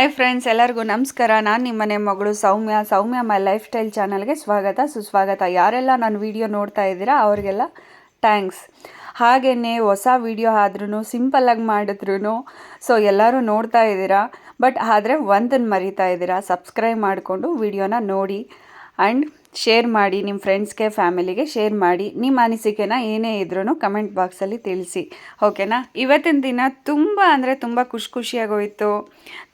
Hi friends ಎಲ್ಲರಿಗೂ ನಮಸ್ಕಾರ. ನಾನು ನಿಮ್ಮನೆ ಮಗಳು ಸೌಮ್ಯ. ಸೌಮ್ಯ ಮೈ ಲೈಫ್ ಸ್ಟೈಲ್ ಚಾನಲ್ಗೆ ಸ್ವಾಗತ. ಸುಸ್ವಾಗತ. ಯಾರೆಲ್ಲ ನನ್ನ ವಿಡಿಯೋ ನೋಡ್ತಾ ಇದ್ದೀರಾ, ಅವ್ರಿಗೆಲ್ಲ ಥ್ಯಾಂಕ್ಸ್ ಹಾಗೆಯೇ ಹೊಸ ವಿಡಿಯೋ ಆದ್ರೂ ಸಿಂಪಲ್ಲಾಗಿ ಮಾಡಿದ್ರು ಸೊ ಎಲ್ಲರೂ ನೋಡ್ತಾ ಇದ್ದೀರಾ. ಬಟ್ ಆದರೆ ಒಂದನ್ನು ಮರಿತಾ ಇದ್ದೀರಾ. ಸಬ್ಸ್ಕ್ರೈಬ್ ಮಾಡಿಕೊಂಡು ವಿಡಿಯೋನ ನೋಡಿ. ಆ್ಯಂಡ್ ಶೇರ್ ಮಾಡಿ ನಿಮ್ಮ ಫ್ರೆಂಡ್ಸ್ಗೆ ಫ್ಯಾಮಿಲಿಗೆ ಶೇರ್ ಮಾಡಿ ನಿಮ್ಮ ಅನಿಸಿಕೆನ ಏನೇ ಇದ್ರೂ ಕಮೆಂಟ್ ಬಾಕ್ಸಲ್ಲಿ ತಿಳಿಸಿ. ಓಕೆನಾ ಇವತ್ತಿನ ದಿನ ತುಂಬ ಅಂದರೆ ತುಂಬ ಖುಷಿ ಖುಷಿಯಾಗೋಯಿತು,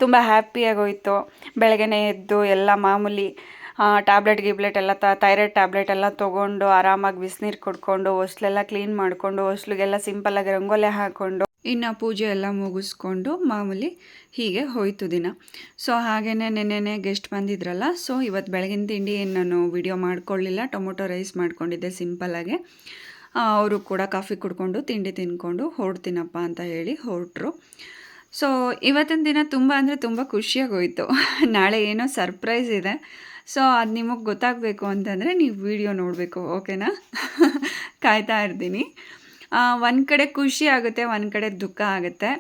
ತುಂಬ ಹ್ಯಾಪಿಯಾಗೋಯಿತು ಬೆಳಗ್ಗೆನೇ ಎದ್ದು ಎಲ್ಲ ಮಾಮೂಲಿ ಟ್ಯಾಬ್ಲೆಟ್ ಗಿಬ್ಲೆಟ್ ಎಲ್ಲ ತ ಥೈರಾಯ್ಡ್ ಟ್ಯಾಬ್ಲೆಟ್ ಎಲ್ಲ ತೊಗೊಂಡು ಆರಾಮಾಗಿ ಬಿಸಿನೀರು ಕುಡ್ಕೊಂಡು ಹೊಸ್ಲೆಲ್ಲ ಕ್ಲೀನ್ ಮಾಡಿಕೊಂಡು ಹೊಸ್ಲಿಗೆಲ್ಲ ಸಿಂಪಲ್ಲಾಗಿ ರಂಗೋಲೆ ಹಾಕ್ಕೊಂಡು ಇನ್ನು ಪೂಜೆ ಎಲ್ಲ ಮುಗಿಸ್ಕೊಂಡು ಮಾಮೂಲಿ ಹೀಗೆ ಹೋಯ್ತು ದಿನ. ಸೊ ಹಾಗೇ ನೆನ್ನೆನೆ ಗೆಸ್ಟ್ ಬಂದಿದ್ರಲ್ಲ ಸೊ ಇವತ್ತು ಬೆಳಗಿನ ತಿಂಡಿ ಏನು ನಾನು ವಿಡಿಯೋ ಮಾಡ್ಕೊಳ್ಳಿಲ್ಲ. ಟೊಮೊಟೊ ರೈಸ್ ಮಾಡ್ಕೊಂಡಿದ್ದೆ ಸಿಂಪಲ್ಲಾಗೆ ಅವರು ಕೂಡ ಕಾಫಿ ಕುಡ್ಕೊಂಡು ತಿಂಡಿ ತಿನ್ಕೊಂಡು ಹೊರಡ್ತೀನಪ್ಪ ಅಂತ ಹೇಳಿ ಹೊರಟ್ರು. ಸೊ ಇವತ್ತಿನ ದಿನ ತುಂಬ ಅಂದರೆ ತುಂಬ ಖುಷಿಯಾಗೋಯ್ತು ನಾಳೆ ಏನೋ ಸರ್ಪ್ರೈಸ್ ಇದೆ. ಸೊ ಅದು ನಿಮಗೆ ಗೊತ್ತಾಗಬೇಕು ಅಂತಂದರೆ ನೀವು ವಿಡಿಯೋ ನೋಡಬೇಕು ಓಕೆನಾ ಕಾಯ್ತಾ ಇರ್ತೀನಿ. ಒಂದು ಕಡೆ ಖುಷಿ ಆಗುತ್ತೆ, ಒಂದು ಕಡೆ ದುಃಖ ಆಗುತ್ತೆ.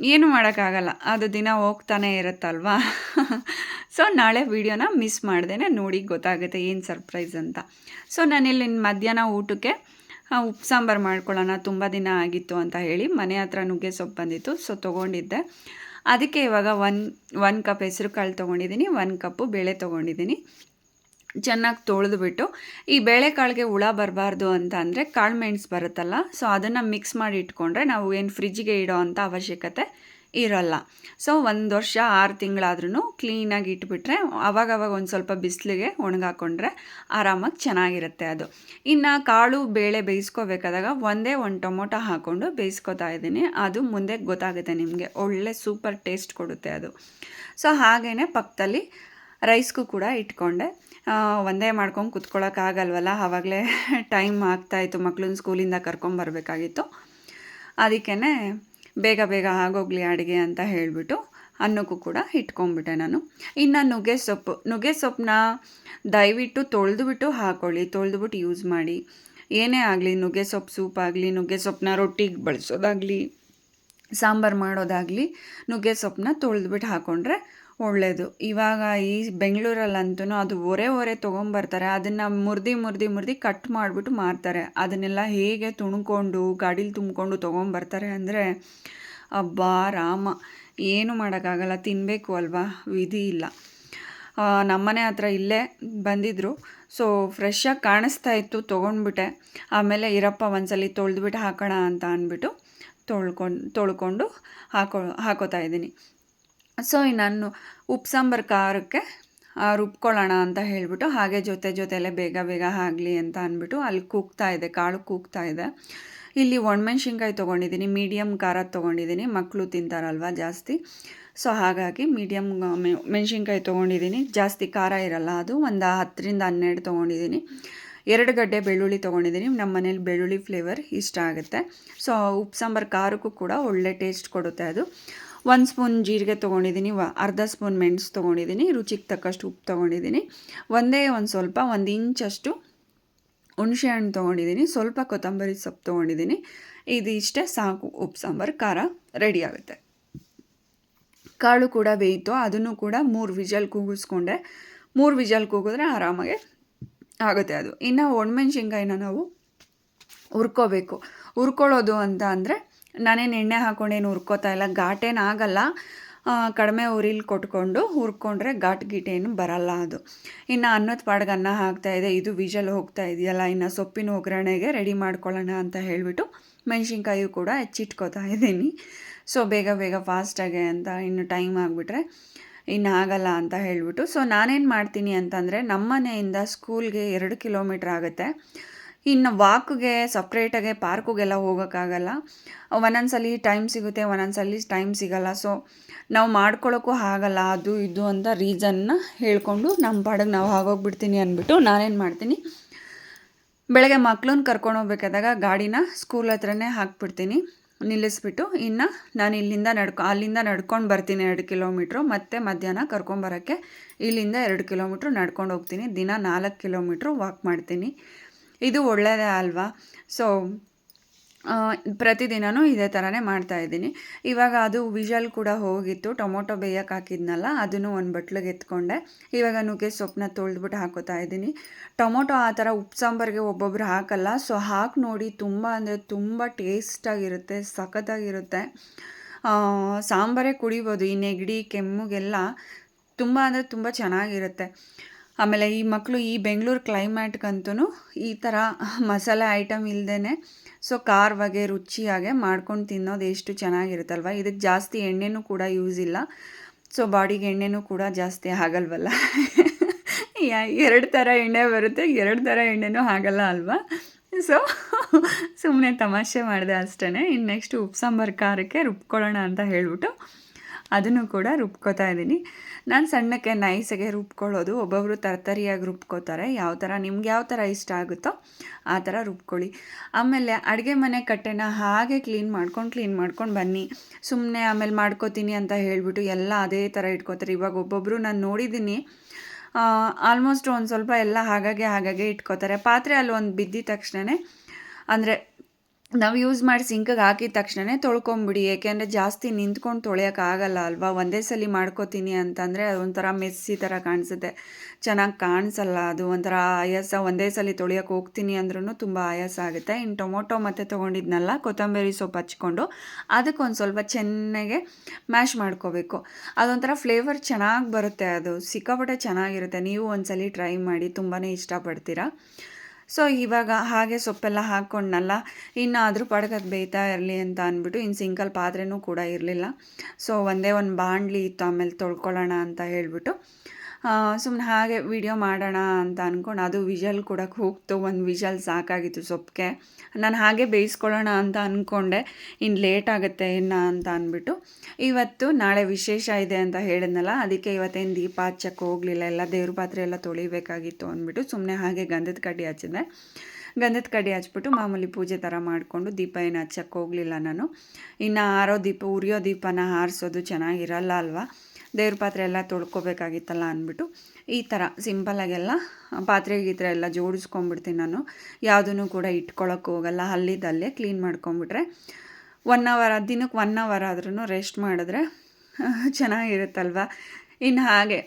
ಏನು ಮಾಡೋಕ್ಕಾಗಲ್ಲ. ಅದು ದಿನ ಹೋಗ್ತಾನೆ ಇರುತ್ತಲ್ವಾ? ಸೊ ನಾಳೆ ವೀಡಿಯೋನ ಮಿಸ್ ಮಾಡ್ದೇ ನೋಡಿ ಗೊತ್ತಾಗುತ್ತೆ ಏನು ಸರ್ಪ್ರೈಸ್ ಅಂತ. ಸೊ ನಾನಿಲ್ಲಿ ಮಧ್ಯಾಹ್ನ ಊಟಕ್ಕೆ ಉಪ್ಪು ಸಾಂಬಾರು ಮಾಡ್ಕೊಳ್ಳೋಣ, ತುಂಬ ದಿನ ಆಗಿತ್ತು ಅಂತ ಹೇಳಿ ಮನೆ ಹತ್ರ ನುಗ್ಗೆ ಸೊಪ್ಪು ಬಂದಿತ್ತು ಸೊ ತೊಗೊಂಡಿದ್ದೆ. ಅದಕ್ಕೆ ಇವಾಗ ಒನ್ ಒನ್ ಕಪ್ ಹೆಸರು ಕಾಳು ತೊಗೊಂಡಿದ್ದೀನಿ ಒನ್ ಕಪ್ಪು ಬೇಳೆ ತೊಗೊಂಡಿದ್ದೀನಿ ಚೆನ್ನಾಗಿ ತೊಳೆದುಬಿಟ್ಟು, ಈ ಬೇಳೆಕಾಳಿಗೆ ಹುಳ ಬರಬಾರ್ದು ಅಂತ ಅಂದರೆ ಕಾಳು ಮೆಣಸು ಬರುತ್ತಲ್ಲ, ಸೊ ಅದನ್ನು ಮಿಕ್ಸ್ ಮಾಡಿ ಇಟ್ಕೊಂಡ್ರೆ ನಾವು ಏನು ಫ್ರಿಜ್ಗೆ ಇಡೋ ಅಂಥ ಅವಶ್ಯಕತೆ ಇರೋಲ್ಲ. ಸೊ ಒಂದು ವರ್ಷ, ಆರು ತಿಂಗಳಾದ್ರೂ ಕ್ಲೀನಾಗಿ ಇಟ್ಬಿಟ್ರೆ ಅವಾಗವಾಗ ಒಂದು ಸ್ವಲ್ಪ ಬಿಸಿಲಿಗೆ ಒಣಗಾಕೊಂಡ್ರೆ ಆರಾಮಾಗಿ ಚೆನ್ನಾಗಿರುತ್ತೆ ಅದು. ಇನ್ನು ಕಾಳು, ಬೇಳೆ ಬೇಯಿಸ್ಕೋಬೇಕಾದಾಗ ಒಂದೇ ಒಂದು ಟೊಮೊಟೊ ಹಾಕ್ಕೊಂಡು ಬೇಯಿಸ್ಕೊತಾ ಇದ್ದೀನಿ. ಅದು ಮುಂದೆ ಗೊತ್ತಾಗುತ್ತೆ ನಿಮಗೆ, ಒಳ್ಳೆ ಸೂಪರ್ ಟೇಸ್ಟ್ ಕೊಡುತ್ತೆ ಅದು. ಸೊ ಹಾಗೆಯೇ ಪಕ್ಕದಲ್ಲಿ ರೈಸ್ಗೂ ಕೂಡ ಇಟ್ಕೊಂಡೆ. ಒಂದೇ ಮಾಡ್ಕೊಂಡು ಕುತ್ಕೊಳ್ಳೋಕ್ಕಾಗಲ್ವಲ್ಲ ಆವಾಗಲೇ ಟೈಮ್ ಆಗ್ತಾಯಿತ್ತು. ಮಕ್ಳನ್ನ ಸ್ಕೂಲಿಂದ ಕರ್ಕೊಂಬರ್ಬೇಕಾಗಿತ್ತು ಅದಕ್ಕೇ ಬೇಗ ಬೇಗ ಆಗೋಗ್ಲಿ ಅಡುಗೆ ಅಂತ ಹೇಳಿಬಿಟ್ಟು ಅನ್ನಕ್ಕೂ ಕೂಡ ಇಟ್ಕೊಂಡ್ಬಿಟ್ಟೆ ನಾನು. ಇನ್ನು ನುಗ್ಗೆ ಸೊಪ್ಪು. ನುಗ್ಗೆ ಸೊಪ್ಪನ್ನ ದಯವಿಟ್ಟು ತೊಳೆದುಬಿಟ್ಟು ಹಾಕ್ಕೊಳ್ಳಿ ತೊಳೆದುಬಿಟ್ಟು ಯೂಸ್ ಮಾಡಿ. ಏನೇ ಆಗಲಿ, ನುಗ್ಗೆ ಸೊಪ್ಪು ಸೂಪ್ ಆಗಲಿ, ನುಗ್ಗೆ ಸೊಪ್ಪನ್ನ ರೊಟ್ಟಿಗೆ ಬಳಸೋದಾಗಲಿ, ಸಾಂಬಾರು ಮಾಡೋದಾಗಲಿ, ನುಗ್ಗೆ ಸೊಪ್ಪನ್ನ ತೊಳೆದ್ಬಿಟ್ಟು ಹಾಕ್ಕೊಂಡ್ರೆ ಒಳ್ಳೆಯದು ಇವಾಗ ಈ ಬೆಂಗಳೂರಲ್ಲಂತೂ ಅದು ಒರೆ ಒರೆ ತೊಗೊಂಬರ್ತಾರೆ. ಅದನ್ನು ಮುರ್ದಿ ಮುರ್ದಿ ಮುರ್ದಿ ಕಟ್ ಮಾಡಿಬಿಟ್ಟು ಮಾರ್ತಾರೆ. ಅದನ್ನೆಲ್ಲ ಹೇಗೆ ತುಣ್ಕೊಂಡು, ಗಾಡೀಲಿ ತುಂಬಿಕೊಂಡು ತೊಗೊಂಬರ್ತಾರೆ ಅಂದರೆ, ಅಬ್ಬಾ ರಾಮ. ಏನು ಮಾಡೋಕ್ಕಾಗಲ್ಲ ತಿನ್ನಬೇಕು ಅಲ್ವಾ? ವಿಧಿ ಇಲ್ಲ. ನಮ್ಮನೆ ಹತ್ರ ಇಲ್ಲೇ ಬಂದಿದ್ದರು ಸೊ ಫ್ರೆಶ್ಶಾಗಿ ಕಾಣಿಸ್ತಾ ಇತ್ತು, ತೊಗೊಂಡ್ಬಿಟ್ಟೆ. ಆಮೇಲೆ ಇರಪ್ಪ ಒಂದ್ಸಲಿ ತೊಳೆದ್ಬಿಟ್ಟು ಹಾಕೋಣ ಅಂತ ಅಂದ್ಬಿಟ್ಟು ತೊಳ್ಕೊಂಡು ತೊಳ್ಕೊಂಡು ಹಾಕೋ, ಹಾಕೋತಾ ಇದ್ದೀನಿ. ಸೊ ನಾನು ಉಪ್ಪು ಸಾಂಬಾರು ಖಾರಕ್ಕೆ ರುಬ್ಕೊಳ್ಳೋಣ ಅಂತ ಹೇಳಿಬಿಟ್ಟು, ಹಾಗೆ ಜೊತೆ ಜೊತೆಯಲ್ಲೇ ಬೇಗ ಬೇಗ ಆಗಲಿ ಅಂತ ಅಂದ್ಬಿಟ್ಟು ಅಲ್ಲಿ ಕೂಗ್ತಾ ಇದೆ, ಕಾಳು ಕೂಗ್ತಾ ಇದೆ. ಇಲ್ಲಿ ಒಣಮೆಣ್ಸಿನ್ಕಾಯಿ ತೊಗೊಂಡಿದ್ದೀನಿ ಮೀಡಿಯಮ್ ಖಾರ ತೊಗೊಂಡಿದ್ದೀನಿ ಮಕ್ಕಳು ತಿಂತಾರಲ್ವ ಜಾಸ್ತಿ. ಸೊ ಹಾಗಾಗಿ ಮೀಡಿಯಮ್ ಮೆಣಸಿನ್ಕಾಯಿ ತೊಗೊಂಡಿದ್ದೀನಿ. ಜಾಸ್ತಿ ಖಾರ ಇರಲ್ಲ ಅದು, ಒಂದು ಹತ್ತರಿಂದ ಹನ್ನೆರಡು ತೊಗೊಂಡಿದ್ದೀನಿ. ಎರಡು ಗಡ್ಡೆ ಬೆಳ್ಳುಳ್ಳಿ ತೊಗೊಂಡಿದ್ದೀನಿ ನಮ್ಮ ಮನೇಲಿ ಬೆಳ್ಳುಳ್ಳಿ ಫ್ಲೇವರ್ ಇಷ್ಟ ಆಗುತ್ತೆ. ಸೊ ಉಪ್ಪು ಸಾಂಬಾರು ಖಾರಕ್ಕೂ ಕೂಡ ಒಳ್ಳೆ ಟೇಸ್ಟ್ ಕೊಡುತ್ತೆ ಅದು. ಒಂದು ಸ್ಪೂನ್ ಜೀರಿಗೆ ತೊಗೊಂಡಿದ್ದೀನಿ ಅರ್ಧ ಸ್ಪೂನ್ ಮೆಣಸು ತೊಗೊಂಡಿದ್ದೀನಿ, ರುಚಿಗೆ ತಕ್ಕಷ್ಟು ಉಪ್ಪು ತೊಗೊಂಡಿದ್ದೀನಿ. ಒಂದೇ ಒಂದು ಸ್ವಲ್ಪ, ಒಂದು ಇಂಚಷ್ಟು ಹುಣಸೆ ಹಣ್ಣು ತೊಗೊಂಡಿದ್ದೀನಿ, ಸ್ವಲ್ಪ ಕೊತ್ತಂಬರಿ ಸೊಪ್ಪು ತೊಗೊಂಡಿದ್ದೀನಿ. ಇದು ಇಷ್ಟೇ, ಸಾಕು ಉಪ್ಪು, ಸಾಂಬಾರು, ಖಾರ ರೆಡಿ ಆಗುತ್ತೆ. ಕಾಳು ಕೂಡ ಬೇಯಿತು, ಅದನ್ನು ಕೂಡ ಮೂರು ವಿಜಲ್ ಕೂಗಿಸ್ಕೊಂಡೆ. ಮೂರು ವಿಜಲ್ ಕೂಗಿದ್ರೆ ಆರಾಮಾಗೆ ಆಗುತ್ತೆ ಅದು. ಇನ್ನು ಒಣಮೆಣ್ಸಿನ್ಕಾಯಿನ ನಾವು ಹುರ್ಕೋಬೇಕು. ಹುರ್ಕೊಳ್ಳೋದು ಅಂತ ಅಂದರೆ ನಾನೇನು ಎಣ್ಣೆ ಹಾಕ್ಕೊಂಡೇನು ಹುರ್ಕೋತಾ ಇಲ್ಲ, ಘಾಟೇನು ಆಗಲ್ಲ. ಕಡಿಮೆ ಉರಿಲಿ ಕೊಟ್ಕೊಂಡು ಹುರ್ಕೊಂಡ್ರೆ ಘಾಟ್ ಗೀಟ್ ಏನು ಬರಲ್ಲ ಅದು. ಇನ್ನು ಅನ್ನದ ಪಾಡ್ಗೆ ಅನ್ನ ಹಾಕ್ತಾಯಿದೆ ಇದು ವಿಜಲ್ ಹೋಗ್ತಾ ಇದೆಯಲ್ಲ, ಇನ್ನು ಸೊಪ್ಪಿನ ಒಗ್ಗರಣೆಗೆ ರೆಡಿ ಮಾಡ್ಕೊಳ್ಳೋಣ ಅಂತ ಹೇಳಿಬಿಟ್ಟು ಮೆಣಸಿನ್ಕಾಯಿ ಕೂಡ ಹೆಚ್ಚಿಟ್ಕೋತಾ ಇದ್ದೀನಿ. ಸೊ, ಬೇಗ ಬೇಗ ಫಾಸ್ಟಾಗೆ ಅಂತ ಇನ್ನು ಟೈಮ್ ಆಗಿಬಿಟ್ರೆ ಇನ್ನು ಆಗಲ್ಲ ಅಂತ ಹೇಳಿಬಿಟ್ಟು. ಸೊ, ನಾನೇನು ಮಾಡ್ತೀನಿ ಅಂತಂದರೆ, ನಮ್ಮನೆಯಿಂದ ಸ್ಕೂಲ್ಗೆ ಎರಡು ಕಿಲೋಮೀಟ್ರ್ ಆಗುತ್ತೆ. ಇನ್ನು ವಾಕ್ಗೆ ಸಪ್ರೇಟಾಗೆ ಪಾರ್ಕಿಗೆಲ್ಲ ಹೋಗೋಕ್ಕಾಗಲ್ಲ. ಒಂದೊಂದ್ಸಲಿ ಟೈಮ್ ಸಿಗುತ್ತೆ, ಒಂದೊಂದ್ಸಲಿ ಟೈಮ್ ಸಿಗಲ್ಲ. ಸೊ ನಾವು ಮಾಡ್ಕೊಳ್ಳೋಕ್ಕೂ ಆಗಲ್ಲ, ಅದು ಇದು ಅಂತ ರೀಸನ್ನ ಹೇಳ್ಕೊಂಡು ನಮ್ಮ ಪಾಡಿಗೆ ನಾವು ಆಗೋಗ್ಬಿಡ್ತೀನಿ ಅಂದ್ಬಿಟ್ಟು ನಾನೇನು ಮಾಡ್ತೀನಿ? ಬೆಳಗ್ಗೆ ಮಕ್ಳನ್ನ ಕರ್ಕೊಂಡು ಹೋಗ್ಬೇಕಾದಾಗ ಗಾಡಿನ ಸ್ಕೂಲ್ ಹತ್ರನೇ ಹಾಕ್ಬಿಡ್ತೀನಿ, ನಿಲ್ಲಿಸ್ಬಿಟ್ಟು ಇನ್ನು ನಾನು ಇಲ್ಲಿಂದ ನಡ್ಕೊ, ಅಲ್ಲಿಂದ ನಡ್ಕೊಂಡು ಬರ್ತೀನಿ ಎರಡು ಕಿಲೋಮೀಟ್ರು ಮತ್ತು ಮಧ್ಯಾಹ್ನ ಕರ್ಕೊಂಬರೋಕ್ಕೆ ಇಲ್ಲಿಂದ ಎರಡು ಕಿಲೋಮೀಟ್ರು ನಡ್ಕೊಂಡು ಹೋಗ್ತೀನಿ. ದಿನ ನಾಲ್ಕು ಕಿಲೋಮೀಟ್ರು ವಾಕ್ ಮಾಡ್ತೀನಿ. ಇದು ಒಳ್ಳೆಯದೇ ಅಲ್ವಾ? ಸೊ ಪ್ರತಿದಿನವೂ ಇದೇ ಥರನೇ ಮಾಡ್ತಾ ಇದ್ದೀನಿ. ಇವಾಗ ಅದು ವಿಷಲ್ ಕೂಡ ಹೋಗಿತ್ತು. ಟೊಮೊಟೊ ಬೇಯಕ್ಕೆ ಹಾಕಿದ್ನಲ್ಲ, ಅದನ್ನು ಒಂದು ಬಟ್ಲಿಗೆ ಎತ್ಕೊಂಡೆ. ಇವಾಗ ನುಗ್ಗೆ ಸೊಪ್ಪನ್ನ ತೊಳೆದ್ಬಿಟ್ಟು ಹಾಕೋತಾ ಇದ್ದೀನಿ. ಟೊಮೊಟೊ ಆ ಥರ ಉಪ್ಪು ಸಾಂಬಾರಿಗೆ ಒಬ್ಬೊಬ್ರು ಹಾಕಲ್ಲ. ಸೊ ಹಾಕಿ ನೋಡಿ ತುಂಬ ಅಂದರೆ ತುಂಬ ಟೇಸ್ಟಾಗಿರುತ್ತೆ, ಸಖತ್ತಾಗಿರುತ್ತೆ. ಸಾಂಬಾರೇ ಕುಡಿಬೋದು. ಈ ನೆಗಡಿ, ಕೆಮ್ಮುಗೆಲ್ಲ ತುಂಬ ಅಂದರೆ ತುಂಬ ಚೆನ್ನಾಗಿರುತ್ತೆ. ಆಮೇಲೆ ಈ ಮಕ್ಕಳು ಈ ಬೆಂಗಳೂರು ಕ್ಲೈಮ್ಯಾಟ್ಗಂತೂ ಈ ಥರ ಮಸಾಲೆ ಐಟಮ್ ಇಲ್ಲದೇ ಸೊ ಖಾರವಾಗೆ ರುಚಿಯಾಗೆ ಮಾಡ್ಕೊಂಡು ತಿನ್ನೋದು ಎಷ್ಟು ಚೆನ್ನಾಗಿರುತ್ತಲ್ವ? ಇದಕ್ಕೆ ಜಾಸ್ತಿ ಎಣ್ಣೆನೂ ಕೂಡ ಯೂಸ್ ಇಲ್ಲ. ಸೊ ಬಾಡಿಗೆ ಎಣ್ಣೆನೂ ಕೂಡ ಜಾಸ್ತಿ ಆಗಲ್ವಲ್ಲ? ಎರಡು ಥರ ಎಣ್ಣೆ ಬರುತ್ತೆ, ಎರಡು ಥರ ಎಣ್ಣೆನೂ ಆಗಲ್ಲ ಅಲ್ವಾ? ಸೊ ಸುಮ್ಮನೆ ತಮಾಷೆ ಮಾಡಿದೆ ಅಷ್ಟೇ ಇನ್ನು ನೆಕ್ಸ್ಟ್ ಉಪ್ಪು ಸಾಂಬಾರು ಖಾರಕ್ಕೆ ರುಬ್ಕೊಳ್ಳೋಣ ಅಂತ ಹೇಳ್ಬಿಟ್ಟು ಅದನ್ನು ಕೂಡ ರುಬ್ಕೋತಾ ಇದ್ದೀನಿ. ನಾನು ಸಣ್ಣಕ್ಕೆ ನೈಸಾಗೆ ರುಬ್ಕೊಳ್ಳೋದು ಒಬ್ಬೊಬ್ಬರು ತರ್ತರಿಯಾಗಿ ರುಬ್ಕೋತಾರೆ. ಯಾವ ಥರ ನಿಮ್ಗೆ ಯಾವ ಥರ ಇಷ್ಟ ಆಗುತ್ತೋ ಆ ಥರ ರುಬ್ಕೊಳ್ಳಿ. ಆಮೇಲೆ ಅಡುಗೆ ಮನೆ ಕಟ್ಟೆನ ಹಾಗೆ ಕ್ಲೀನ್ ಮಾಡ್ಕೊಂಡು ಕ್ಲೀನ್ ಮಾಡ್ಕೊಂಡು ಬನ್ನಿ. ಸುಮ್ಮನೆ ಆಮೇಲೆ ಮಾಡ್ಕೋತೀನಿ ಅಂತ ಹೇಳಿಬಿಟ್ಟು ಎಲ್ಲ ಅದೇ ಥರ ಇಟ್ಕೋತಾರೆ. ಇವಾಗ ಒಬ್ಬೊಬ್ಬರು ನಾನು ನೋಡಿದ್ದೀನಿ ಆಲ್ಮೋಸ್ಟ್ ಒಂದು ಸ್ವಲ್ಪ ಎಲ್ಲ ಹಾಗಾಗೆ ಹಾಗಾಗೆ ಇಟ್ಕೋತಾರೆ. ಪಾತ್ರೆ ಅಲ್ಲಿ ಒಂದು ಬಿದ್ದಿದ ತಕ್ಷಣವೇ ಅಂದರೆ ನಾವು ಯೂಸ್ ಮಾಡಿ ಸಿಂಕಿಗೆ ಹಾಕಿದ ತಕ್ಷಣವೇ ತೊಳ್ಕೊಂಬಿಡಿ. ಏಕೆಂದರೆ ಜಾಸ್ತಿ ನಿಂತ್ಕೊಂಡು ತೊಳೆಯೋಕ್ಕಾಗಲ್ಲ ಅಲ್ವಾ? ಒಂದೇ ಸಲ ಮಾಡ್ಕೋತೀನಿ ಅಂತಂದರೆ ಅದೊಂಥರ ಮೆಸ್ಸಿ ಥರ ಕಾಣಿಸುತ್ತೆ. ಚೆನ್ನಾಗಿ ಕಾಣಿಸಲ್ಲ ಅದು. ಒಂಥರ ಆಯಾಸ. ಒಂದೇ ಸಲ ತೊಳೆಯೋಕೆ ಹೋಗ್ತೀನಿ ಅಂದ್ರೂ ತುಂಬ ಆಯಾಸ ಆಗುತ್ತೆ. ಇನ್ನು ಟೊಮೊಟೊ ಮತ್ತು ತೊಗೊಂಡಿದ್ನಲ್ಲ, ಕೊತ್ತಂಬರಿ ಸೊಪ್ಪು ಹಚ್ಕೊಂಡು ಅದಕ್ಕೊಂದು ಸ್ವಲ್ಪ ಚೆನ್ನಾಗೆ ಮ್ಯಾಶ್ ಮಾಡ್ಕೋಬೇಕು. ಅದೊಂಥರ ಫ್ಲೇವರ್ ಚೆನ್ನಾಗಿ ಬರುತ್ತೆ ಅದು. ಸಿಕ್ಕಾಪಟ್ಟೆ ಚೆನ್ನಾಗಿರುತ್ತೆ. ನೀವು ಒಂದು ಸಲ ಟ್ರೈ ಮಾಡಿ ತುಂಬಾ ಇಷ್ಟಪಡ್ತೀರಾ? ಸೊ ಇವಾಗ ಹಾಗೆ ಸೊಪ್ಪೆಲ್ಲ ಹಾಕ್ಕೊಂಡ್ನಲ್ಲ ಇನ್ನು ಅದ್ರ ಪಾಡ್ಗೆ ಅದು ಬೇಯ್ತಾ ಇರಲಿ ಅಂತ ಅಂದ್ಬಿಟ್ಟು ಇನ್ನು ಸಿಂಕಲ್ ಪಾತ್ರೆನೂ ಕೂಡ ಇರಲಿಲ್ಲ. ಸೊ ಒಂದೇ ಒಂದು ಬಾಣಲಿ ಇತ್ತು, ಆಮೇಲೆ ತೊಳ್ಕೊಳ್ಳೋಣ ಅಂತ ಹೇಳಿಬಿಟ್ಟು. ಸುಮ್ಮನೆ ಹಾಗೆ ವಿಡಿಯೋ ಮಾಡೋಣ ಅಂತ ಅಂದ್ಕೊಂಡು ಅದು ವಿಷಲ್ ಕೊಡೋಕ್ಕೆ ಹೋಗ್ತು ಒಂದು ವಿಷಲ್ ಸಾಕಾಗಿತ್ತು ಸೊಪ್ಪಿಗೆ. ನಾನು ಹಾಗೆ ಬೇಯಿಸ್ಕೊಳ್ಳೋಣ ಅಂತ ಅಂದ್ಕೊಂಡೆ ಇನ್ನು ಲೇಟ್ ಆಗುತ್ತೆ ಇನ್ನ ಅಂತ ಅಂದ್ಬಿಟ್ಟು ಇವತ್ತು ನಾಳೆ ವಿಶೇಷ ಇದೆ ಅಂತ ಹೇಳಿದ್ನಲ್ಲ, ಅದಕ್ಕೆ ಇವತ್ತೇನು ದೀಪ ಹಚ್ಚಕ್ಕೆ ಹೋಗಲಿಲ್ಲ, ಎಲ್ಲ ದೇವ್ರ ಪಾತ್ರೆ ಎಲ್ಲ ತೊಳಿಬೇಕಾಗಿತ್ತು ಅಂದ್ಬಿಟ್ಟು ಸುಮ್ಮನೆ ಹಾಗೆ ಗಂಧದ ಕಡ್ಡಿ ಹಚ್ಚಿದೆ ಗಂಧದ ಕಡ್ಡಿ ಹಚ್ಬಿಟ್ಟು ಮಾಮೂಲಿ ಪೂಜೆ ಥರ ಮಾಡಿಕೊಂಡು ದೀಪ ಏನು ಹಚ್ಚಕ್ಕೆ ಹೋಗಲಿಲ್ಲ ನಾನು. ಇನ್ನು ಆರೋ ದೀಪ, ಉರಿಯೋ ದೀಪನ ಹಾರಿಸೋದು ಚೆನ್ನಾಗಿರಲ್ಲ ಅಲ್ವಾ? ದೇವ್ರ ಪಾತ್ರೆ ಎಲ್ಲ ತೊಳ್ಕೊಬೇಕಾಗಿತ್ತಲ್ಲ ಅಂದ್ಬಿಟ್ಟು ಈ ಥರ ಸಿಂಪಲಾಗೆಲ್ಲ ಪಾತ್ರೆ ಗೀತ್ರೆ ಎಲ್ಲ ಜೋಡಿಸ್ಕೊಂಡ್ಬಿಡ್ತೀನಿ ನಾನು. ಯಾವುದನ್ನು ಕೂಡ ಇಟ್ಕೊಳಕ್ಕೆ ಹೋಗಲ್ಲ. ಅಲ್ಲಿದ್ದಲ್ಲೇ ಕ್ಲೀನ್ ಮಾಡ್ಕೊಂಬಿಟ್ರೆ ಒನ್ ಅವರ್ ದಿನಕ್ಕೆ ಒನ್ ಅವರ್ ಆದ್ರೂ ರೆಸ್ಟ್ ಮಾಡಿದ್ರೆ ಚೆನ್ನಾಗಿರುತ್ತಲ್ವ? ಇನ್ನು ಹಾಗೆ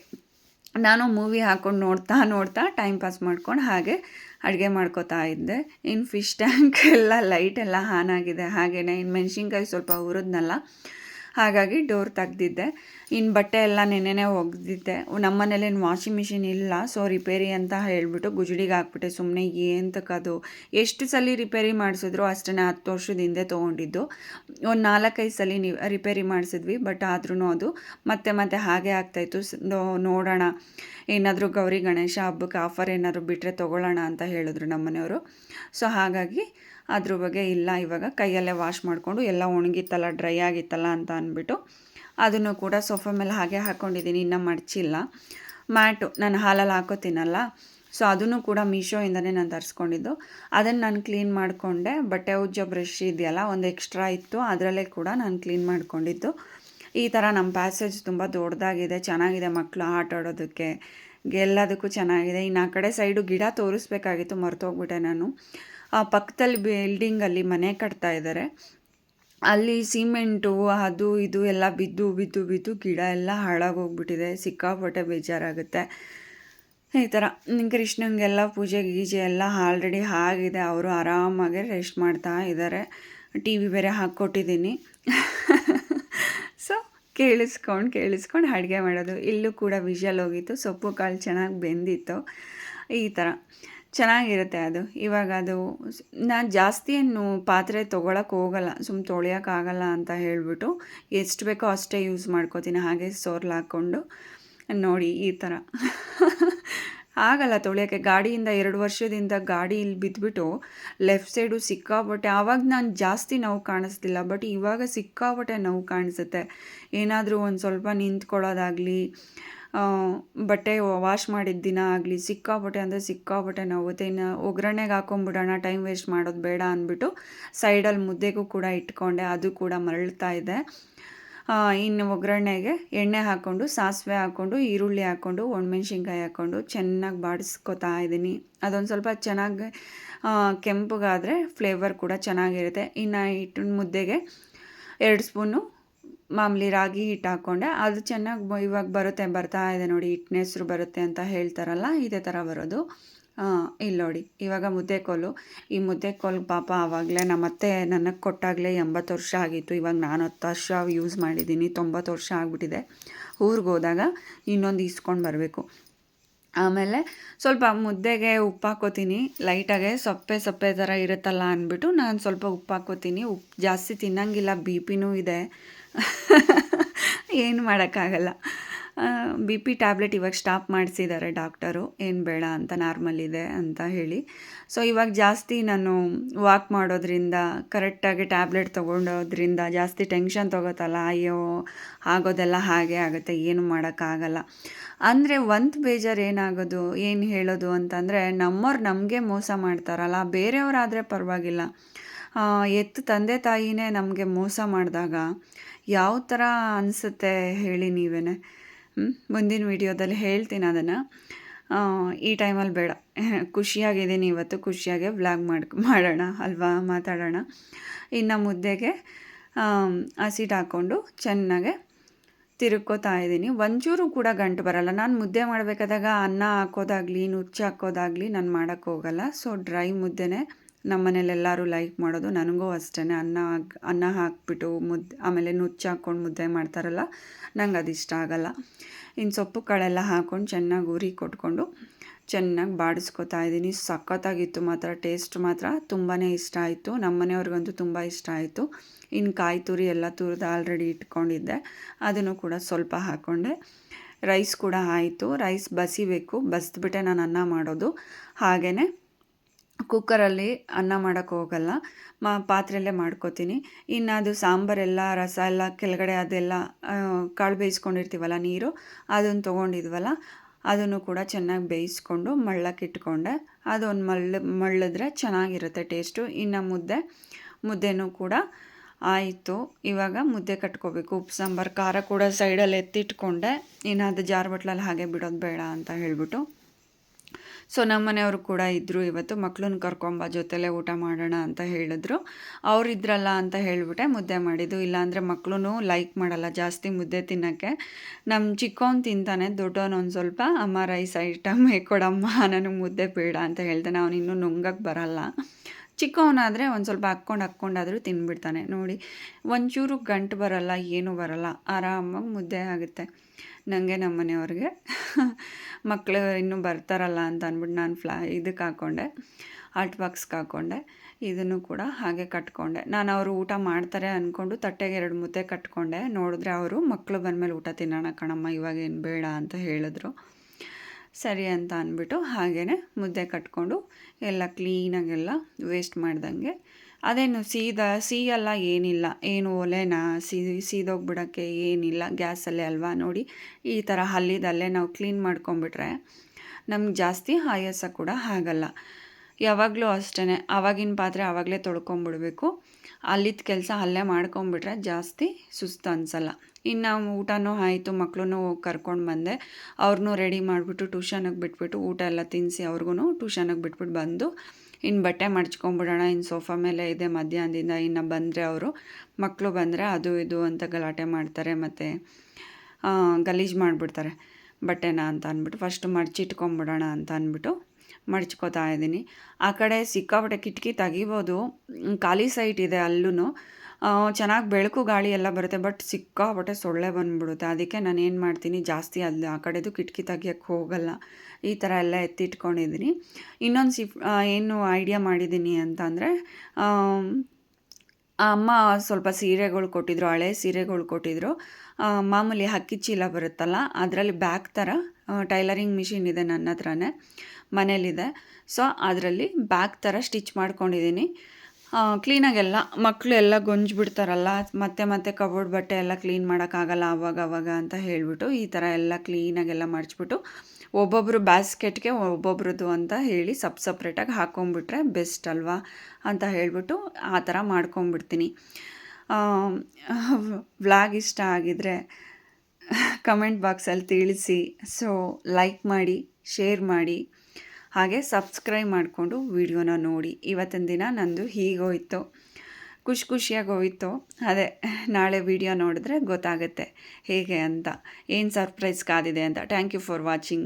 ನಾನು ಮೂವಿ ಹಾಕ್ಕೊಂಡು ನೋಡ್ತಾ ನೋಡ್ತಾ ಟೈಮ್ ಪಾಸ್ ಮಾಡ್ಕೊಂಡು ಹಾಗೆ ಅಡುಗೆ ಮಾಡ್ಕೋತಾ ಇದ್ದೆ. ಇನ್ನು ಫಿಶ್ ಟ್ಯಾಂಕ್ ಎಲ್ಲ ಲೈಟ್ ಎಲ್ಲ ಆನ್ ಆಗಿದೆ. ಹಾಗೆಯೇ ಇನ್ನು ಮೆಣಸಿನ್ಕಾಯಿ ಸ್ವಲ್ಪ ಹುರಿದ್ನಲ್ಲ. ಹಾಗಾಗಿ ಡೋರ್ ತೆಗ್ದಿದ್ದೆ. ಇನ್ನು ಬಟ್ಟೆ ಎಲ್ಲ ನೆನ್ನೆನೇ ಒಗೆದಿದ್ದೆ. ನಮ್ಮ ಮನೇಲೇನು ವಾಷಿಂಗ್ ಮಿಷಿನ್ ಇಲ್ಲ, ಸೊ ರಿಪೇರಿ ಅಂತ ಹೇಳಿಬಿಟ್ಟು ಗುಜಡಿಗೆ ಹಾಕ್ಬಿಟ್ಟೆ. ಸುಮ್ಮನೆ ಏಂತಕ್ಕದು ಎಷ್ಟು ಸಲ ರಿಪೇರಿ ಮಾಡಿಸಿದ್ರು ಅಷ್ಟೇ ಹತ್ತು ವರ್ಷದ ಹಿಂದೆ ತೊಗೊಂಡಿದ್ದು. ಒಂದು ನಾಲ್ಕೈದು ಸಲ ನೀವು ರಿಪೇರಿ ಮಾಡಿಸಿದ್ವಿ, ಬಟ್ ಆದ್ರೂ ಅದು ಮತ್ತೆ ಮತ್ತೆ ಹಾಗೆ ಆಗ್ತಾಯಿತ್ತು ನೋಡೋಣ. ಏನಾದರೂ ಗೌರಿ ಗಣೇಶ ಹಬ್ಬಕ್ಕೆ ಆಫರ್ ಏನಾದರೂ ಬಿಟ್ಟರೆ ತೊಗೊಳ್ಳೋಣ ಅಂತ ಹೇಳಿದ್ರು ನಮ್ಮನೆಯವರು. ಸೊ ಹಾಗಾಗಿ ಅದ್ರ ಬಗ್ಗೆ ಇಲ್ಲ ಇವಾಗ. ಕೈಯಲ್ಲೇ ವಾಶ್ ಮಾಡಿಕೊಂಡು ಎಲ್ಲ ಒಣಗಿತ್ತಲ್ಲ ಡ್ರೈ ಆಗಿತ್ತಲ್ಲ ಅಂತ ಅಂದ್ಬಿಟ್ಟು ಅದನ್ನು ಕೂಡ ಸೋಫಾ ಮೇಲೆ ಹಾಗೆ ಹಾಕ್ಕೊಂಡಿದ್ದೀನಿ ಇನ್ನೂ ಮಡಚಿಲ್ಲ. ಮ್ಯಾಟು, ನಾನು ಹಾಲಲ್ಲಿ ಹಾಕೋತೀನಲ್ಲ ಸೊ ಅದನ್ನು ಕೂಡ ಮೀಶೋಯಿಂದನೇ ನಾನು ತರಿಸ್ಕೊಂಡಿದ್ದು. ಅದನ್ನು ನಾನು ಕ್ಲೀನ್ ಮಾಡಿಕೊಂಡೆ, ಬಟ್ಟೆ ಉಜ್ಜ ಬ್ರಷ್ ಇದೆಯಲ್ಲ, ಒಂದು ಎಕ್ಸ್ಟ್ರಾ ಇತ್ತು, ಅದರಲ್ಲೇ ಕೂಡ ನಾನು ಕ್ಲೀನ್ ಮಾಡಿಕೊಂಡಿದ್ದು. ಈ ಥರ ನಮ್ಮ ಪ್ಯಾಸೇಜ್ ತುಂಬ ದೊಡ್ಡದಾಗಿದೆ, ಚೆನ್ನಾಗಿದೆ ಮಕ್ಕಳು ಆಟ ಆಡೋದಕ್ಕೆ. ಎಲ್ಲದಕ್ಕೂ ಚೆನ್ನಾಗಿದೆ. ಇನ್ನು ಆ ಕಡೆ ಸೈಡು ಗಿಡ ತೋರಿಸ್ಬೇಕಾಗಿತ್ತು ಮರೆತೋಗ್ಬಿಟ್ಟೆ ನಾನು. ಆ ಪಕ್ಕದಲ್ಲಿ ಬಿಲ್ಡಿಂಗಲ್ಲಿ ಮನೆ ಕಟ್ತಾ ಇದ್ದಾರೆ. ಅಲ್ಲಿ ಸಿಮೆಂಟು ಅದು ಇದು ಎಲ್ಲ ಬಿದ್ದು ಬಿದ್ದು ಬಿದ್ದು ಗಿಡ ಎಲ್ಲ ಹಾಳಾಗೋಗ್ಬಿಟ್ಟಿದೆ. ಸಿಕ್ಕಾಪಟ್ಟೆ ಬೇಜಾರಾಗುತ್ತೆ. ಈ ಥರ ಕೃಷ್ಣಂಗೆಲ್ಲ ಪೂಜೆ ಗೀಜೆ ಎಲ್ಲ ಆಲ್ರೆಡಿ ಆಗಿದೆ. ಅವರು ಆರಾಮಾಗಿ ರೆಸ್ಟ್ ಮಾಡ್ತಾ ಇದ್ದಾರೆ. ಟಿ ವಿ ಬೇರೆ ಹಾಕ್ಕೊಟ್ಟಿದ್ದೀನಿ. ಸೊ ಕೇಳಿಸ್ಕೊಂಡು ಕೇಳಿಸ್ಕೊಂಡು ಅಡುಗೆ ಮಾಡೋದು. ಇಲ್ಲೂ ಕೂಡ ವಿಷಲ್ ಹೋಗಿತ್ತು. ಸೊಪ್ಪು ಕಾಳು ಚೆನ್ನಾಗಿ ಬೆಂದಿತ್ತು. ಈ ಥರ. ಚೆನ್ನಾಗಿರುತ್ತೆ ಅದು. ಇವಾಗ ಅದು ನಾನು ಜಾಸ್ತಿ ಏನು ಪಾತ್ರೆ ತೊಗೊಳಕ್ಕೆ ಹೋಗಲ್ಲ, ಸುಮ್ ತೊಳೆಯೋಕ್ಕಾಗಲ್ಲ ಅಂತ ಹೇಳಿಬಿಟ್ಟು ಎಷ್ಟು ಬೇಕೋ ಅಷ್ಟೇ ಯೂಸ್ ಮಾಡ್ಕೋತೀನಿ. ಹಾಗೆ ಸೋರ್ಲ್ ಹಾಕ್ಕೊಂಡು ನೋಡಿ ಈ ಥರ ಆಗಲ್ಲ ತೊಳೆಯೋಕ್ಕೆ. ಗಾಡಿಯಿಂದ ಎರಡು ವರ್ಷದಿಂದ ಗಾಡಿ ಇಲ್ಲಿ ಬಿದ್ದುಬಿಟ್ಟು ಲೆಫ್ಟ್ ಸೈಡು ಸಿಕ್ಕಾಪಟ್ಟೆ. ಆವಾಗ ನಾನು ಜಾಸ್ತಿ ನೋವು ಕಾಣಿಸ್ತಿಲ್ಲ ಬಟ್ ಇವಾಗ ಸಿಕ್ಕಾಪಟ್ಟೆ ನೋವು ಕಾಣಿಸುತ್ತೆ. ಏನಾದರೂ ಒಂದು ಸ್ವಲ್ಪ ನಿಂತ್ಕೊಳ್ಳೋದಾಗಲಿ ಬಟ್ಟೆ ವಾಶ್ ಮಾಡಿದ ದಿನ ಆಗಲಿ, ಸಿಕ್ಕಾಪಟ್ಟೆ ಅಂದರೆ ಸಿಕ್ಕಾಪಟ್ಟೆ ನೋವುತ್ತೆ ಇನ್ನು ಒಗ್ಗರಣೆಗೆ ಹಾಕೊಂಬಿಡೋಣ ಟೈಮ್ ವೇಸ್ಟ್ ಮಾಡೋದು ಬೇಡ ಅಂದ್ಬಿಟ್ಟು ಸೈಡಲ್ಲಿ ಮುದ್ದೆಗೂ ಕೂಡ ಇಟ್ಕೊಂಡೆ, ಅದು ಕೂಡ ಮರಳ್ತಾ ಇದೆ. ಇನ್ನು ಒಗ್ಗರಣೆಗೆ ಎಣ್ಣೆ ಹಾಕ್ಕೊಂಡು ಸಾಸಿವೆ ಹಾಕ್ಕೊಂಡು ಈರುಳ್ಳಿ ಹಾಕ್ಕೊಂಡು ಒಣಮೆಣ್ಸಿನ್ಕಾಯಿ ಹಾಕ್ಕೊಂಡು ಚೆನ್ನಾಗಿ ಬಾಡಿಸ್ಕೊತಾ ಇದ್ದೀನಿ ಅದೊಂದು ಸ್ವಲ್ಪ ಚೆನ್ನಾಗಿ ಕೆಂಪಗಾದರೆ ಫ್ಲೇವರ್ ಕೂಡ ಚೆನ್ನಾಗಿರುತ್ತೆ. ಇನ್ನು ಹಿಟ್ಟಿನ ಮುದ್ದೆಗೆ ಎರಡು ಸ್ಪೂನು ಮಾಮೂಲಿ ರಾಗಿ ಹಿಟ್ಟು ಹಾಕ್ಕೊಂಡೆ ಅದು ಚೆನ್ನಾಗಿ ಇವಾಗ ಬರುತ್ತೆ, ಬರ್ತಾ ಇದೆ ನೋಡಿ ಹಿಟ್ಟಿನ ಹೆಸ್ರು ಬರುತ್ತೆ ಅಂತ ಹೇಳ್ತಾರಲ್ಲ, ಇದೇ ಥರ ಬರೋದು. ಇಲ್ಲಿ ನೋಡಿ, ಇವಾಗ ಮುದ್ದೆ ಕೋಲು ಈ ಮುದ್ದೆ ಕೋಲು ಪಾಪ ಆವಾಗಲೇ ನಮ್ಮತ್ತೆ ನನಗೆ ಕೊಟ್ಟಾಗಲೇ ಎಂಬತ್ತು ವರ್ಷ ಆಗಿತ್ತು. ಇವಾಗ ನಾನು ಹತ್ತು ವರ್ಷ ಯೂಸ್ ಮಾಡಿದ್ದೀನಿ, ತೊಂಬತ್ತು ವರ್ಷ ಆಗಿಬಿಟ್ಟಿದೆ. ಊರಿಗೆ ಹೋದಾಗ ಇನ್ನೊಂದು ಇಸ್ಕೊಂಡು ಬರಬೇಕು. ಆಮೇಲೆ ಸ್ವಲ್ಪ ಮುದ್ದೆಗೆ ಉಪ್ಪು ಹಾಕೋತೀನಿ. ಲೈಟಾಗೆ ಸೊಪ್ಪೆ ಸೊಪ್ಪೆ ಥರ ಇರುತ್ತಲ್ಲ ಅಂದ್ಬಿಟ್ಟು ನಾನು ಸ್ವಲ್ಪ ಉಪ್ಪು ಹಾಕೋತೀನಿ. ಉಪ್ಪು ಜಾಸ್ತಿ ತಿನ್ನಂಗಿಲ್ಲ, ಬಿ ಪಿನೂ ಇದೆ. ಏನು ಮಾಡೋಕ್ಕಾಗಲ್ಲ. ಬಿ ಪಿ ಟ್ಯಾಬ್ಲೆಟ್ ಇವಾಗ ಸ್ಟಾಪ್ ಮಾಡಿಸಿದ್ದಾರೆ ಡಾಕ್ಟರು. ಏನು ಬೇಡ ಅಂತ ನಾರ್ಮಲ್ ಇದೆ ಅಂತ ಹೇಳಿ. ಸೊ ಇವಾಗ ಜಾಸ್ತಿ ನಾನು ವಾಕ್ ಮಾಡೋದ್ರಿಂದ ಕರೆಕ್ಟಾಗಿ ಟ್ಯಾಬ್ಲೆಟ್ ತೊಗೊಂಡೋದ್ರಿಂದ ಜಾಸ್ತಿ ಟೆನ್ಷನ್ ತೊಗೋತಲ್ಲ, ಅಯ್ಯೋ, ಆಗೋದೆಲ್ಲ ಹಾಗೆ ಆಗುತ್ತೆ, ಏನು ಮಾಡೋಕ್ಕಾಗಲ್ಲ. ಅಂದರೆ ಒಂದು ಬೇಜಾರು ಏನಾಗೋದು, ಏನು ಹೇಳೋದು ಅಂತಂದರೆ, ನಮ್ಮವ್ರು ನಮಗೆ ಮೋಸ ಮಾಡ್ತಾರಲ್ಲ, ಬೇರೆಯವರಾದರೆ ಪರವಾಗಿಲ್ಲ. ಎತ್ತು ತಂದೆ ತಾಯಿನೇ ನಮಗೆ ಮೋಸ ಮಾಡಿದಾಗ ಯಾವ ಥರ ಅನಿಸುತ್ತೆ ಹೇಳಿ ನೀವೇ ಮುಂದಿನ ವಿಡಿಯೋದಲ್ಲಿ ಹೇಳ್ತೀನಿ ಅದನ್ನು. ಈ ಟೈಮಲ್ಲಿ ಬೇಡ. ಖುಷಿಯಾಗಿದ್ದೀನಿ ಇವತ್ತು. ಖುಷಿಯಾಗೆ ವ್ಲಾಗ್ ಮಾಡಿ, ಮಾಡೋಣ, ಅಲ್ವಾ? ಮಾತಾಡೋಣ. ಇನ್ನು ಮುದ್ದೆಗೆ ಹಸಿಟ್ಟು ಹಾಕ್ಕೊಂಡು ಚೆನ್ನಾಗೆ ತಿರುಗ್ಕೋತಾ ಇದ್ದೀನಿ. ಒಂಚೂರು ಕೂಡ ಗಂಟು ಬರಲ್ಲ. ನಾನು ಮುದ್ದೆ ಮಾಡಬೇಕಾದಾಗ ಅನ್ನ ಹಾಕೋದಾಗಲಿ, ನುಚ್ಚು ಹಾಕೋದಾಗಲಿ ನಾನು ಮಾಡೋಕ್ಕೋಗಲ್ಲ ಸೊ ಡ್ರೈ ಮುದ್ದೆನೇ ನಮ್ಮ ಮನೇಲಿ ಎಲ್ಲರೂ ಲೈಕ್ ಮಾಡೋದು ನನಗೂ ಅಷ್ಟೇ ಅನ್ನ ಅನ್ನ ಹಾಕ್ಬಿಟ್ಟು ಮುದ್ದೆ ಆಮೇಲೆ ನುಚ್ಚು ಹಾಕ್ಕೊಂಡು ಮುದ್ದೆ ಮಾಡ್ತಾರಲ್ಲ, ನಂಗೆ ಅದು ಇಷ್ಟ ಆಗಲ್ಲ. ಇನ್ನು ಸೊಪ್ಪು ಕಾಳೆಲ್ಲ ಹಾಕ್ಕೊಂಡು ಚೆನ್ನಾಗಿ ಉರಿ ಕೊಟ್ಕೊಂಡು ಚೆನ್ನಾಗಿ ಬಾಡಿಸ್ಕೊತಾ ಇದ್ದೀನಿ. ಸಖತ್ತಾಗಿತ್ತು ಮಾತ್ರ ಟೇಸ್ಟ್ ಮಾತ್ರ ತುಂಬಾ ಇಷ್ಟ ಆಯಿತು. ನಮ್ಮ ಮನೆಯವ್ರಿಗಂತೂ ತುಂಬ ಇಷ್ಟ ಆಯಿತು. ಇನ್ನು ಕಾಯಿ ತುರಿ ಎಲ್ಲ ತುರಿದು ಆಲ್ರೆಡಿ ಇಟ್ಕೊಂಡಿದ್ದೆ. ಅದನ್ನು ಕೂಡ ಸ್ವಲ್ಪ ಹಾಕ್ಕೊಂಡೆ ರೈಸ್ ಕೂಡ ಆಯಿತು. ರೈಸ್ ಬಸಿಬೇಕು. ಬಸ್ದುಬಿಟ್ಟೆ ನಾನು ಅನ್ನ ಮಾಡೋದು. ಹಾಗೆಯೇ ಕುಕ್ಕರಲ್ಲಿ ಅನ್ನ ಮಾಡೋಕ್ಕೆ ಹೋಗಲ್ಲ. ಮಾ, ಪಾತ್ರೆಯಲ್ಲೇ ಮಾಡ್ಕೋತೀನಿ. ಇನ್ನು ಅದು ಸಾಂಬಾರೆಲ್ಲ, ರಸ ಎಲ್ಲ, ಕೆಳಗಡೆ ಅದೆಲ್ಲ ಕಾಳು ಬೇಯಿಸ್ಕೊಂಡಿರ್ತೀವಲ್ಲ ನೀರು, ಅದನ್ನು ತೊಗೊಂಡಿದ್ವಲ್ಲ, ಅದನ್ನು ಕೂಡ ಚೆನ್ನಾಗಿ ಬೇಯಿಸ್ಕೊಂಡು ಮಳ್ಳಕ್ಕೆ ಇಟ್ಕೊಂಡೆ. ಅದೊಂದು ಮಳ್ಳ, ಮಳ್ಳಿದ್ರೆ ಚೆನ್ನಾಗಿರುತ್ತೆ ಟೇಸ್ಟು. ಇನ್ನು ಮುದ್ದೆ, ಮುದ್ದೆನೂ ಕೂಡ ಆಯಿತು. ಇವಾಗ ಮುದ್ದೆ ಕಟ್ಕೋಬೇಕು. ಉಪ್ಪು, ಸಾಂಬಾರು, ಖಾರ ಕೂಡ ಸೈಡಲ್ಲಿ ಎತ್ತಿಟ್ಕೊಂಡೆ. ಇನ್ನು ಅದು ಜಾರ್ ಬಟ್ಲಲ್ಲಿ ಹಾಗೆ ಬಿಡೋದು ಬೇಡ ಅಂತ ಹೇಳ್ಬಿಟ್ಟು. ಸೊ ನಮ್ಮ ಮನೆಯವರು ಕೂಡ ಇದ್ದರು ಇವತ್ತು. ಮಕ್ಳನ್ನ ಕರ್ಕೊಂಬ, ಜೊತೆಲೇ ಊಟ ಮಾಡೋಣ ಅಂತ ಹೇಳಿದ್ರು. ಅವ್ರು ಇದ್ರಲ್ಲ ಅಂತ ಹೇಳಿಬಿಟ್ಟೆ, ಮುದ್ದೆ ಮಾಡಿದ್ದು. ಇಲ್ಲಾಂದರೆ ಮಕ್ಳು ಲೈಕ್ ಮಾಡಲ್ಲ, ಜಾಸ್ತಿ ಮುದ್ದೆ ತಿನ್ನೋಕ್ಕೆ. ನಮ್ಮ ಚಿಕ್ಕವನು ತಿಂತಾನೆ ದೊಡ್ಡವನು ಒಂದು ಸ್ವಲ್ಪ, ಅಮ್ಮ ರೈಸ್ ಐಟಮ್ ಕೊಡಮ್ಮ, ನನಗೆ ಮುದ್ದೆ ಬೇಡ ಅಂತ ಹೇಳ್ತಾನೆ. ನಾನು ನುಂಗಕ್ಕೆ ಬರಲ್ಲ. ಚಿಕ್ಕವನಾದರೆ ಒಂದು ಸ್ವಲ್ಪ ಹಾಕ್ಕೊಂಡು ಹಾಕ್ಕೊಂಡಾದರೂ ತಿನ್ಬಿಡ್ತಾನೆ. ನೋಡಿ, ಒಂಚೂರು ಗಂಟು ಬರಲ್ಲ, ಏನೂ ಬರಲ್ಲ, ಆರಾಮಾಗಿ ಮುದ್ದೆ ಆಗುತ್ತೆ. ನನಗೆ ನಮ್ಮ ಮನೆಯವ್ರಿಗೆ. ಮಕ್ಕಳು ಇನ್ನೂ ಬರ್ತಾರಲ್ಲ ಅಂತ ಅಂದ್ಬಿಟ್ಟು ನಾನು ಫ್ಲಾ ಇದಕ್ಕೆ ಹಾಕ್ಕೊಂಡೆ ಹಾಟ್ ಬಾಕ್ಸ್ಗೆ ಹಾಕ್ಕೊಂಡೆ ಇದನ್ನು ಕೂಡ ಹಾಗೆ ಕಟ್ಕೊಂಡೆ. ನಾನು ಅವರು ಊಟ ಮಾಡ್ತಾರೆ ಅಂದ್ಕೊಂಡು ತಟ್ಟೆಗೆ ಎರಡು ಮುದ್ದೆ ಕಟ್ಕೊಂಡೆ. ನೋಡಿದ್ರೆ ಅವರು ಮಕ್ಕಳು ಬಂದಮೇಲೆ ಊಟ ತಿನ್ನೋಣ ಕಣಮ್ಮ ಇವಾಗೇನು ಬೇಡ ಅಂತ ಹೇಳಿದ್ರು. ಸರಿ ಅಂತ ಅಂದ್ಬಿಟ್ಟು ಹಾಗೇ ಮುದ್ದೆ ಕಟ್ಕೊಂಡು ಎಲ್ಲ ಕ್ಲೀನಾಗೆಲ್ಲ ವೇಸ್ಟ್ ಮಾಡ್ದಂಗೆ. ಅದೇನು ಸೀದಾ ಸಿಹಿಯಲ್ಲ ಏನಿಲ್ಲ. ಏನು ಒಲೆನ ಸೀ, ಸೀದೋಗ್ಬಿಡೋಕ್ಕೆ ಏನಿಲ್ಲ. ಗ್ಯಾಸಲ್ಲೇ ಅಲ್ವಾ ನೋಡಿ ಈ ಥರ ಹಲ್ಲಿದಲ್ಲೇ ನಾವು ಕ್ಲೀನ್ ಮಾಡ್ಕೊಂಬಿಟ್ರೆ ನಮ್ಗೆ ಜಾಸ್ತಿ ಆಯಾಸ ಕೂಡ ಆಗಲ್ಲ. ಯಾವಾಗಲೂ ಅಷ್ಟೇ ಆವಾಗಿನ ಪಾತ್ರೆ ಆವಾಗಲೇ ತೊಳ್ಕೊಂಬಿಡ್ಬೇಕು. ಅಲ್ಲಿದ್ದ ಕೆಲಸ ಅಲ್ಲೇ ಮಾಡ್ಕೊಂಬಿಟ್ರೆ ಜಾಸ್ತಿ ಸುಸ್ತು ಅನಿಸಲ್ಲ. ಇನ್ನು ಊಟನೂ ಆಯಿತು ಮಕ್ಕಳನ್ನೂ ಕರ್ಕೊಂಡು ಬಂದೆ. ಅವ್ರನ್ನೂ ರೆಡಿ ಮಾಡಿಬಿಟ್ಟು ಟ್ಯೂಷನಿಗೆ ಬಿಟ್ಬಿಟ್ಟು ಊಟ ಎಲ್ಲ ತಿನ್ನಿಸಿ ಅವ್ರಿಗೂ ಟ್ಯೂಷನಿಗೆ ಬಿಟ್ಬಿಟ್ಟು ಬಂದು ಇನ್ನು ಬಟ್ಟೆ ಮಡ್ಚ್ಕೊಂಬಿಡೋಣ ಇನ್ನು ಸೋಫಾ ಮೇಲೆ ಇದೆ ಮಧ್ಯಾಹ್ನದಿಂದ, ಇನ್ನು ಬಂದರೆ ಅವರು. ಮಕ್ಕಳು ಬಂದರೆ ಅದು ಇದು ಅಂತ ಗಲಾಟೆ ಮಾಡ್ತಾರೆ ಮತ್ತು ಗಲೀಜು ಮಾಡಿಬಿಡ್ತಾರೆ. ಬಟ್ಟೆನ ಅಂತ ಅಂದ್ಬಿಟ್ಟು ಫಸ್ಟ್ ಮಡ್ಚಿಟ್ಕೊಂಬಿಡೋಣ ಅಂತ ಅಂದ್ಬಿಟ್ಟು ಮಡ್ಚ್ಕೋತಾ ಇದ್ದೀನಿ. ಆ ಕಡೆ ಸಿಕ್ಕಾಪಟ್ಟೆ ಕಿಟಕಿ ತೆಗಿಬೋದು. ಖಾಲಿ ಸೈಟ್ ಇದೆ ಅಲ್ಲೂ ಚೆನ್ನಾಗಿ ಬೆಳಕು ಗಾಳಿ ಎಲ್ಲ ಬರುತ್ತೆ ಬಟ್ ಸಿಕ್ಕಾಪಟ್ಟೆ ಸೊಳ್ಳೆ ಬಂದ್ಬಿಡುತ್ತೆ. ಅದಕ್ಕೆ ನಾನು ಏನು ಮಾಡ್ತೀನಿ, ಜಾಸ್ತಿ ಅಲ್ಲಿ ಆ ಕಡೆದು ಕಿಟಕಿ ತೆಗಿಯೋಕ್ಕೆ ಹೋಗಲ್ಲ. ಈ ಥರ ಎಲ್ಲ ಎತ್ತಿಟ್ಕೊಂಡಿದ್ದೀನಿ. ಇನ್ನೊಂದು ಸಿಫ್ ಏನು ಐಡಿಯಾ ಮಾಡಿದ್ದೀನಿ ಅಂತಂದರೆ ಅಮ್ಮ ಸ್ವಲ್ಪ ಸೀರೆಗಳು ಕೊಟ್ಟಿದ್ರು, ಹಳೆ ಸೀರೆಗಳು ಕೊಟ್ಟಿದ್ರು. ಮಾಮೂಲಿ ಹಕ್ಕಿ ಚೀಲ ಬರುತ್ತಲ್ಲ, ಅದರಲ್ಲಿ ಬ್ಯಾಗ್ ಥರ ಟೈಲರಿಂಗ್ ಮಿಷಿನ್ ಇದೆ ನನ್ನ ಹತ್ರನೇ. ಮನೇಲಿದೆ. ಸೊ ಅದರಲ್ಲಿ ಬ್ಯಾಗ್ ಥರ ಸ್ಟಿಚ್ ಮಾಡ್ಕೊಂಡಿದ್ದೀನಿ ಕ್ಲೀನಾಗೆಲ್ಲ ಮಕ್ಕಳು ಎಲ್ಲ ಗೊಂಜು ಬಿಡ್ತಾರಲ್ಲ ಮತ್ತೆ ಮತ್ತೆ ಕಬೋರ್ಡ್ ಬಟ್ಟೆ ಎಲ್ಲ ಕ್ಲೀನ್ ಮಾಡೋಕ್ಕಾಗಲ್ಲ ಅವಾಗ ಅವಾಗ ಅಂತ ಹೇಳಿಬಿಟ್ಟು ಈ ಥರ ಎಲ್ಲ ಕ್ಲೀನಾಗೆಲ್ಲ ಮಡಚ್ಬಿಟ್ಟು ಒಬ್ಬೊಬ್ಬರು ಬ್ಯಾಸ್ಕೆಟ್ಗೆ ಒಬ್ಬೊಬ್ರದ್ದು ಅಂತ ಹೇಳಿ ಸಪ್ ಸಪ್ರೇಟಾಗಿ ಹಾಕ್ಕೊಂಬಿಟ್ರೆ ಬೆಸ್ಟ್ ಅಲ್ವಾ ಅಂತ ಹೇಳಿಬಿಟ್ಟು ಆ ಥರ ಮಾಡ್ಕೊಂಬಿಡ್ತೀನಿ ವ್ಲಾಗ್ ಇಷ್ಟ ಆಗಿದರೆ ಕಮೆಂಟ್ ಬಾಕ್ಸಲ್ಲಿ ತಿಳಿಸಿ. ಸೊ ಲೈಕ್ ಮಾಡಿ ಶೇರ್ ಮಾಡಿ. ಹಾಗೆ ಸಬ್ಸ್ಕ್ರೈಬ್ ಮಾಡಿಕೊಂಡು ವಿಡಿಯೋನ ನೋಡಿ. ಇವತ್ತಿನ ದಿನ ನಂದು ಹೀಗೋಯಿತು. ಖುಷಿ ಖುಷಿಯಾಗಿ ಹೋಯಿತು ಅದೇ, ನಾಳೆ ವಿಡಿಯೋ ನೋಡಿದ್ರೆ ಗೊತ್ತಾಗುತ್ತೆ ಹೇಗೆ ಅಂತ. ಏನು ಸರ್ಪ್ರೈಸ್ ಕಾದಿದೆ ಅಂತ. Thank you for watching